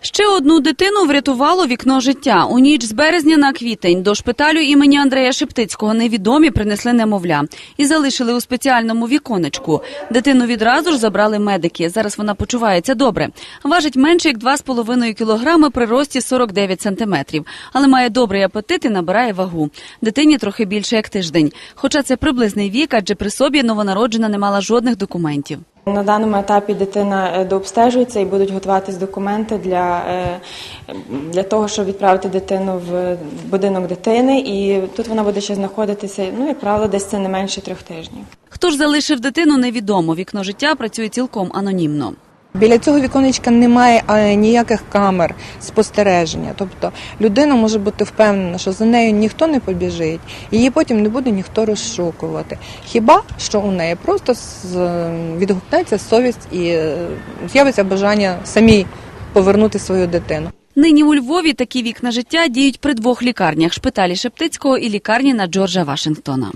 Ще одну дитину врятувало вікно життя. У ніч з березня на квітень до шпиталю імені Андрея Шептицького невідомі принесли немовля і залишили у спеціальному віконечку. Дитину відразу ж забрали медики. Зараз вона почувається добре. Важить менше як 2,5 кілограми при рості 49 сантиметрів, але має добрий апетит і набирає вагу. Дитині трохи більше як тиждень. Хоча це приблизний вік, адже при собі новонароджена не мала жодних документів. На даному етапі дитина е, дообстежується і будуть готуватись документи для, е, для того, щоб відправити дитину в будинок дитини. І тут вона буде ще знаходитися, ну, як правило, десь це не менше трьох тижнів. Хто ж залишив дитину, невідомо. Вікно життя працює цілком анонімно. Біля цього віконечка немає е, ніяких камер спостереження. Тобто людина може бути впевнена, що за нею ніхто не побіжить, її потім не буде ніхто розшукувати. Хіба що у неї просто відгукнеться совість і е, з'явиться бажання самій повернути свою дитину. Нині у Львові такі вікна життя діють при двох лікарнях: шпиталі Шептицького і лікарні на Джорджа Вашингтона.